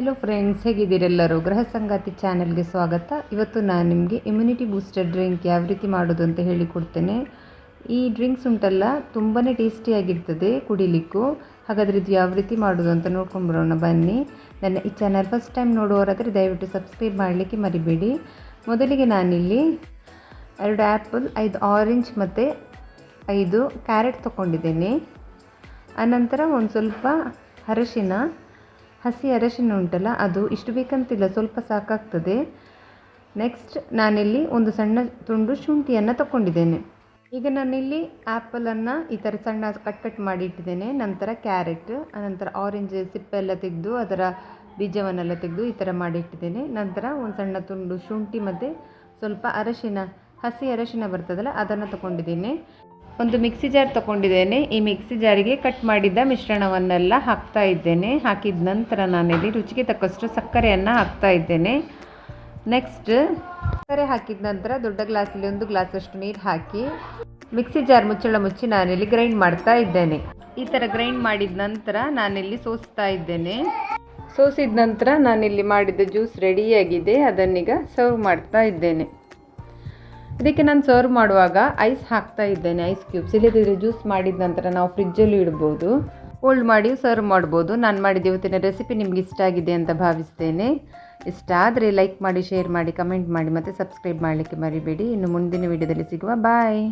Hello friends ಹೇಗಿದ್ದೀರೆಲ್ಲರೂ ಗೃಹ ಸಂಗಾತಿ ಚಾನೆಲ್ಗೆ ಸ್ವಾಗತ. ಇವತ್ತು ನಾನು ನಿಮಗೆ ಇಮ್ಯುನಿಟಿ ಬೂಸ್ಟರ್ ಡ್ರಿಂಕ್ ಯಾವ ರೀತಿ ಮಾಡೋದು ಅಂತ ಹೇಳಿಕೊಡ್ತೇನೆ ಈ ಡ್ರಿಂಕ್ಸ್ ಉಂಟಲ್ಲ ತುಂಬಾ ಟೇಸ್ಟಿಯಾಗಿರ್ತದೆ ಕುಡಿಲಿಕ್ಕೂ. ಹಾಗಾದರೆ ಇದು ಯಾವ ರೀತಿ ಮಾಡೋದು ಅಂತ ನೋಡ್ಕೊಂಬರೋಣ, ಬನ್ನಿ. ನನ್ನ ಈ ಚಾನಲ್ ಫಸ್ಟ್ ಟೈಮ್ ನೋಡುವವರಾದರೆ ದಯವಿಟ್ಟು ಸಬ್ಸ್ಕ್ರೈಬ್ ಮಾಡಲಿಕ್ಕೆ ಮರಿಬೇಡಿ. ಮೊದಲಿಗೆ ನಾನಿಲ್ಲಿ ಎರಡು ಆ್ಯಪಲ್ ಐದು ಆರೆಂಜ್ ಮತ್ತು ಐದು ಕ್ಯಾರೆಟ್ ತೊಗೊಂಡಿದ್ದೇನೆ. ಆನಂತರ ಒಂದು ಸ್ವಲ್ಪ ಅರಶಿನ ಹಸಿ ಅರಶಿನ ಉಂಟಲ್ಲ, ಅದು ಇಷ್ಟು ಬೇಕಂತಿಲ್ಲ, ಸ್ವಲ್ಪ ಸಾಕಾಗ್ತದೆ. ನೆಕ್ಸ್ಟ್ ನಾನಿಲ್ಲಿ ಒಂದು ಸಣ್ಣ ತುಂಡು ಶುಂಠಿಯನ್ನು ತಗೊಂಡಿದ್ದೇನೆ ಈಗ ನಾನಿಲ್ಲಿ ಆ್ಯಪಲನ್ನು ಈ ಥರ ಸಣ್ಣ ಕಟ್ ಕಟ್ ಮಾಡಿ ಇಟ್ಟಿದ್ದೇನೆ ನಂತರ ಕ್ಯಾರೆಟ್ ಅನಂತರ ಆರೆಂಜ್ ಸಿಪ್ಪೆಲ್ಲ ತೆಗೆದು, ಅದರ ಬೀಜವನ್ನೆಲ್ಲ ತೆಗೆದು ಈ ಥರ ಮಾಡಿ ಇಟ್ಟಿದ್ದೇನೆ ನಂತರ ಒಂದು ಸಣ್ಣ ತುಂಡು ಶುಂಠಿ ಮತ್ತು ಸ್ವಲ್ಪ ಅರಶಿನ, ಹಸಿ ಅರಶಿನ ಬರ್ತದಲ್ಲ, ಅದನ್ನು ತಗೊಂಡಿದ್ದೀನಿ ಒಂದು ಮಿಕ್ಸಿ ಜಾರ್ ತಗೊಂಡಿದ್ದೇನೆ. ಈ ಮಿಕ್ಸಿ ಜಾರಿಗೆ ಕಟ್ ಮಾಡಿದ್ದ ಮಿಶ್ರಣವನ್ನೆಲ್ಲ ಹಾಕ್ತಾ ಇದ್ದೇನೆ. ಹಾಕಿದ ನಂತರ ನಾನಿಲ್ಲಿ ರುಚಿಗೆ ತಕ್ಕಷ್ಟು ಸಕ್ಕರೆಯನ್ನು ಹಾಕ್ತಾ ಇದ್ದೇನೆ. ನೆಕ್ಸ್ಟ್ ಸಕ್ಕರೆ ಹಾಕಿದ ನಂತರ ದೊಡ್ಡ ಗ್ಲಾಸಲ್ಲಿ ಒಂದು ಗ್ಲಾಸಷ್ಟು ನೀರು ಹಾಕಿ ಮಿಕ್ಸಿ ಜಾರ್ ಮುಚ್ಚಳ ಮುಚ್ಚಿ ನಾನಿಲ್ಲಿ ಗ್ರೈಂಡ್ ಮಾಡ್ತಾ ಇದ್ದೇನೆ. ಈ ಥರ ಗ್ರೈಂಡ್ ಮಾಡಿದ ನಂತರ ನಾನಿಲ್ಲಿ ಸೋಸ್ತಾ ಇದ್ದೇನೆ. ಸೋಸಿದ ನಂತರ ನಾನಿಲ್ಲಿ ಮಾಡಿದ ಜ್ಯೂಸ್ ರೆಡಿಯಾಗಿದೆ ಅದನ್ನೀಗ ಸರ್ವ್ ಮಾಡ್ತಾ ಇದ್ದೇನೆ. ಇದಕ್ಕೆ ನಾನು ಸರ್ವ್ ಮಾಡುವಾಗ ಐಸ್ ಹಾಕ್ತಾ ಇದ್ದೇನೆ ಐಸ್ ಕ್ಯೂಬ್ಸ್ ಇಲ್ಲದಿದ್ದರೆ ಜ್ಯೂಸ್ ಮಾಡಿದ ನಂತರ ನಾವು ಫ್ರಿಜ್ಜಲ್ಲಿ ಇಡ್ಬೋದು. ಕೋಲ್ಡ್ ಮಾಡಿ ಸರ್ವ್ ಮಾಡ್ಬೋದು. ನಾನು ಮಾಡಿದ ಇವತ್ತಿನ ರೆಸಿಪಿ ನಿಮ್ಗೆ ಇಷ್ಟ ಆಗಿದೆ ಅಂತ ಭಾವಿಸ್ತೇನೆ. ಇಷ್ಟ ಆದರೆ ಲೈಕ್ ಮಾಡಿ ಶೇರ್ ಮಾಡಿ ಕಮೆಂಟ್ ಮಾಡಿ ಮತ್ತು ಸಬ್ಸ್ಕ್ರೈಬ್ ಮಾಡಲಿಕ್ಕೆ ಮರಿಬೇಡಿ. ಇನ್ನು ಮುಂದಿನ ವೀಡಿಯೋದಲ್ಲಿ ಸಿಗುವ. ಬಾಯ್